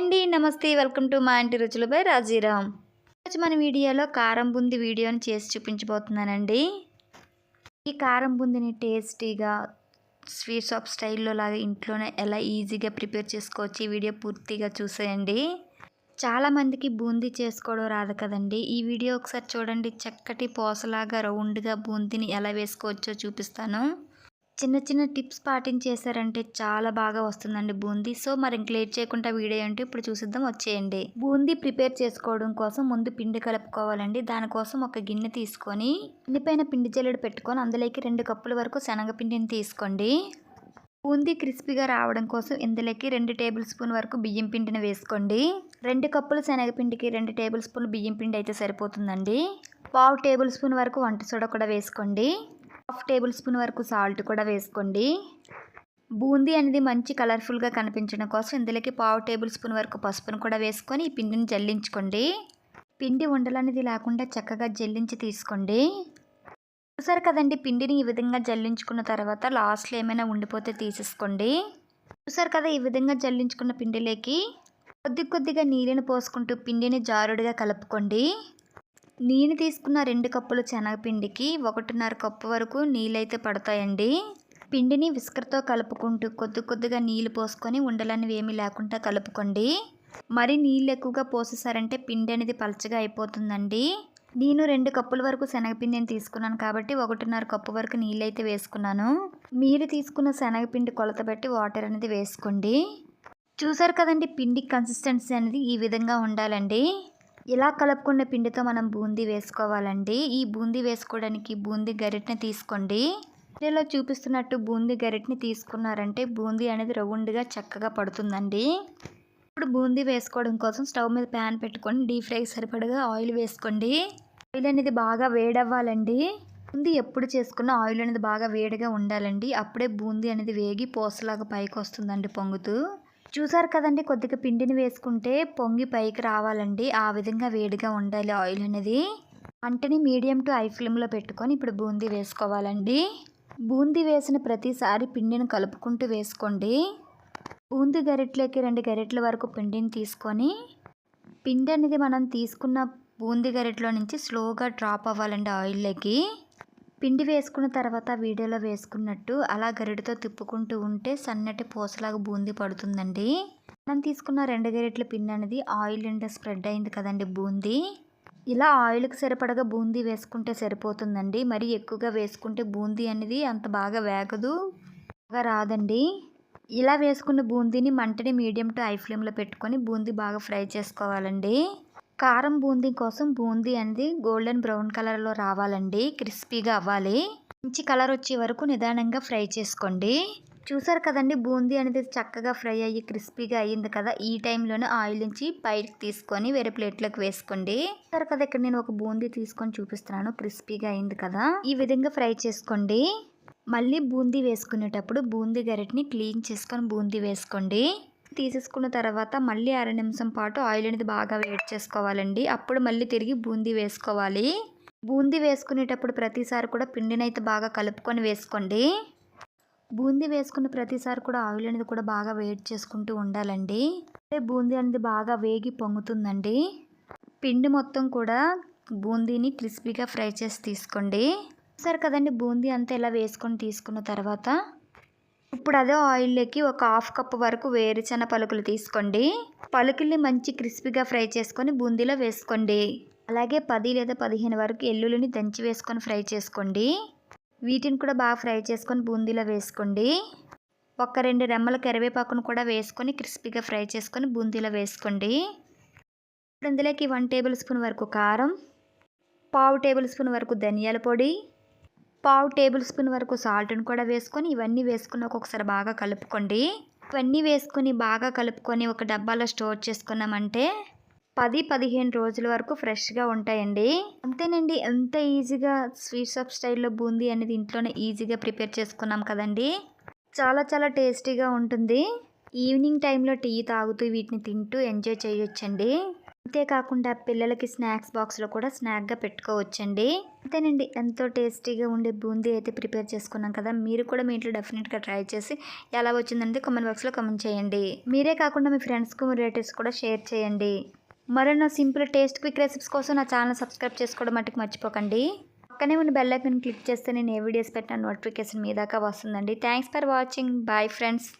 అండి నమస్తే welcome to మా ఇంటి రుచులు బై రాజీరామ్. ఈరోజు మన వీడియోలో కారం బుంది వీడియోని చేసి చూపించబోతున్నానండి. ఈ కారం బుందిని టేస్టీగా స్వీట్ షాప్ స్టైల్లో లాగా ఇంట్లోనే ఎలా ఈజీగా ప్రిపేర్ చేసుకోవచ్చు ఈ వీడియో పూర్తిగా చూసేయండి. చాలామందికి బూందీ చేసుకోవడం రాదు కదండి. ఈ వీడియో ఒకసారి చూడండి చక్కటి పోసలాగా రౌండ్గా బూందీని ఎలా వేసుకోవచ్చో చూపిస్తాను. చిన్న చిన్న టిప్స్ పాటించేశారంటే చాలా బాగా వస్తుందండి బూందీ. సో మరి ఇంక లేట్ చేయకుండా వీడియో అంటే ఇప్పుడు చూసిద్దాం వచ్చేయండి. బూందీ ప్రిపేర్ చేసుకోవడం కోసం ముందు పిండి కలుపుకోవాలండి. దానికోసం ఒక గిన్నె తీసుకొని గిన్నె పిండి జల్లెడు పెట్టుకొని అందులోకి రెండు కప్పుల వరకు శనగపిండిని తీసుకోండి. బూందీ క్రిస్పీగా రావడం కోసం ఇందులోకి రెండు టేబుల్ స్పూన్ వరకు బియ్యం పిండిని వేసుకోండి. రెండు కప్పులు శనగపిండికి రెండు టేబుల్ స్పూన్ బియ్యం పిండి అయితే సరిపోతుందండి. పావు టేబుల్ స్పూన్ వరకు వంట సోడా కూడా వేసుకోండి. హాఫ్ టేబుల్ స్పూన్ వరకు సాల్ట్ కూడా వేసుకోండి. బూందీ అనేది మంచి కలర్ఫుల్గా కనిపించడం కోసం ఇందులోకి పావు టేబుల్ స్పూన్ వరకు పసుపును కూడా వేసుకొని ఈ పిండిని జల్లించుకోండి. పిండి ఉండలనేది లేకుండా చక్కగా జల్లించి తీసుకోండి. చూసారు కదండి పిండిని ఈ విధంగా జల్లించుకున్న తర్వాత లాస్ట్లో ఏమైనా ఉండిపోతే తీసేసుకోండి. చూసారు కదా ఈ విధంగా జల్లించుకున్న పిండిలోకి కొద్ది కొద్దిగా నీళ్ళని పోసుకుంటూ పిండిని జారుడుగా కలుపుకోండి. నేను తీసుకున్న రెండు కప్పులు శనగపిండికి ఒకటిన్నర కప్పు వరకు నీళ్ళైతే పడతాయండి. పిండిని విస్కర్తో కలుపుకుంటూ కొద్ది కొద్దిగా నీళ్ళు పోసుకొని ఉండలనేవి ఏమీ లేకుండా కలుపుకోండి. మరి నీళ్ళు ఎక్కువగా పోసేసారంటే పిండి అనేది పలచగా అయిపోతుందండి. నేను రెండు కప్పుల వరకు శనగపిండిని తీసుకున్నాను కాబట్టి ఒకటిన్నర కప్పు వరకు నీళ్ళు అయితే వేసుకున్నాను. మీరు తీసుకున్న శనగపిండి కొలత బట్టి వాటర్ అనేది వేసుకోండి. చూసారు కదండి పిండి కన్సిస్టెన్సీ అనేది ఈ విధంగా ఉండాలండి. ఇలా కలుపుకున్న పిండితో మనం బూందీ వేసుకోవాలండి. ఈ బూందీ వేసుకోవడానికి బూందీ గరిటని తీసుకోండి. వీడియోలో చూపిస్తున్నట్టు బూందీ గరిటని తీసుకున్నారంటే బూందీ అనేది రౌండ్గా చక్కగా పడుతుందండి. ఇప్పుడు బూందీ వేసుకోవడం కోసం స్టవ్ మీద ప్యాన్ పెట్టుకొని డీప్ ఫ్రై సరిపడగా ఆయిల్ వేసుకోండి. ఆయిల్ అనేది బాగా వేడవ్వాలండి. బూందీ ఎప్పుడు చేసుకున్న ఆయిల్ అనేది బాగా వేడిగా ఉండాలండి. అప్పుడే బూందీ అనేది వేగి పోసలాగా పైకి వస్తుందండి పొంగుతూ. చూసారు కదండి కొద్దిగా పిండిని వేసుకుంటే పొంగి పైకి రావాలండి. ఆ విధంగా వేడిగా ఉండాలి ఆయిల్ అనేది. మంటని మీడియం టు హై ఫ్లేమ్లో పెట్టుకొని ఇప్పుడు బూందీ వేసుకోవాలండి. బూందీ వేసిన ప్రతిసారి పిండిని కలుపుకుంటూ వేసుకోండి. బూందీ గరిటెలోకి రెండు గరిటెల వరకు పిండిని తీసుకొని పిండి అనేది మనం తీసుకున్న బూందీ గరిటెలో నుంచి స్లోగా డ్రాప్ అవ్వాలండి ఆయిల్లోకి. పిండి వేసుకున్న తర్వాత వీడియోలో వేసుకున్నట్టు అలా గరిటతో తిప్పుకుంటూ ఉంటే సన్నటి పూసలాగా బూందీ పడుతుందండి. మనం తీసుకున్న రెండు గరిటెల పిండి అనేది ఆయిల్ నిండా స్ప్రెడ్ అయింది కదండి బూందీ. ఇలా ఆయిల్కి సరిపడగా బూందీ వేసుకుంటే సరిపోతుందండి. మరి ఎక్కువగా వేసుకుంటే బూందీ అనేది అంత బాగా వేగదు బాగా రాదండి. ఇలా వేసుకున్న బూందీని మంటని మీడియం టు హై ఫ్లేమ్లో పెట్టుకొని బూందీ బాగా ఫ్రై చేసుకోవాలండి. కారం బూందీ కోసం బూందీ అనేది గోల్డెన్ బ్రౌన్ కలర్లో రావాలండి. క్రిస్పీగా అవ్వాలి. మంచి కలర్ వచ్చే వరకు నిదానంగా ఫ్రై చేసుకోండి. చూసారు కదండి బూందీ అనేది చక్కగా ఫ్రై అయ్యి క్రిస్పీగా అయ్యింది కదా? ఈ టైంలోనే ఆయిల్ నుంచి పైకి తీసుకొని వేరే ప్లేట్లోకి వేసుకోండి. చూసారు కదా ఇక్కడ నేను ఒక బూందీ తీసుకొని చూపిస్తున్నాను. క్రిస్పీగా అయింది కదా? ఈ విధంగా ఫ్రై చేసుకోండి. మళ్ళీ బూందీ వేసుకునేటప్పుడు బూందీ గరిటని క్లీన్ చేసుకొని బూందీ వేసుకోండి. తీసేసుకున్న తర్వాత మళ్ళీ అర నిమిషం పాటు ఆయిల్ అనేది బాగా వేడి చేసుకోవాలండి. అప్పుడు మళ్ళీ తిరిగి బూందీ వేసుకోవాలి. బూందీ వేసుకునేటప్పుడు ప్రతిసారి కూడా పిండిని అయితే బాగా కలుపుకొని వేసుకోండి. బూందీ వేసుకున్న ప్రతిసారి కూడా ఆయిల్ అనేది కూడా బాగా వేడి చేసుకుంటూ ఉండాలండి. అంటే బూందీ అనేది బాగా వేగి పొంగుతుందండి. పిండి మొత్తం కూడా బూందీని క్రిస్పీగా ఫ్రై చేసి తీసుకోండి. సరే కదండి బూందీ అంతా ఇలా వేసుకొని తీసుకున్న తర్వాత ఇప్పుడు అదే ఆయిల్లోకి ఒక హాఫ్ కప్ వరకు వేరుచెన పలుకులు తీసుకోండి. పలుకుల్ని మంచి క్రిస్పీగా ఫ్రై చేసుకొని బూందీలో వేసుకోండి. అలాగే పది లేదా పదిహేను వరకు ఎల్లుల్లిని దంచి వేసుకొని ఫ్రై చేసుకోండి. వీటిని కూడా బాగా ఫ్రై చేసుకొని బూందీలో వేసుకోండి. ఒక రెండు రెమ్మల కరివేపాకును కూడా వేసుకొని క్రిస్పీగా ఫ్రై చేసుకొని బూందీలో వేసుకోండి. ఇప్పుడు ఇందులోకి వన్ టేబుల్ స్పూన్ వరకు కారం పావు టేబుల్ స్పూన్ వరకు ధనియాల పొడి పావు టేబుల్ స్పూన్ వరకు సాల్ట్ని కూడా వేసుకొని ఇవన్నీ వేసుకుని ఒక్కొక్కసారి బాగా కలుపుకోండి. ఇవన్నీ వేసుకొని బాగా కలుపుకొని ఒక డబ్బాలో స్టోర్ చేసుకున్నామంటే పది పదిహేను రోజుల వరకు ఫ్రెష్గా ఉంటాయండి. అంతేనండి ఎంత ఈజీగా స్వీట్ షాప్ స్టైల్లో బూందీ అనేది ఇంట్లోనే ఈజీగా ప్రిపేర్ చేసుకున్నాం కదండి. చాలా చాలా టేస్టీగా ఉంటుంది. ఈవినింగ్ టైంలో టీ తాగుతూ వీటిని తింటూ ఎంజాయ్ చేయొచ్చండి. అంతేకాకుండా పిల్లలకి స్నాక్స్ బాక్స్లో కూడా స్నాక్గా పెట్టుకోవచ్చండి. అంతేనండి. ఎంతో టేస్టీగా ఉండే బూందీ అయితే ప్రిపేర్ చేసుకున్నాం కదా మీరు కూడా మీ ఇంట్లో డెఫినెట్గా ట్రై చేసి ఎలా వచ్చిందంటే కామెంట్ బాక్స్లో కామెంట్ చేయండి. మీరే కాకుండా మీ ఫ్రెండ్స్కు మీ రిలేటివ్స్ కూడా షేర్ చేయండి. మరో సింపుల్ టేస్ట్ క్విక్ రెసిపీస్ కోసం నా ఛానల్ సబ్స్క్రైబ్ చేసుకోవడం మట్టుకు మర్చిపోకండి. పక్కనే ఉన్న బెల్ ఐకాన్ క్లిక్ చేస్తే నేను ఏ వీడియోస్ పెట్టిన నోటిఫికేషన్ మీ దాకా వస్తుందండి. Thanks for watching. Bye friends.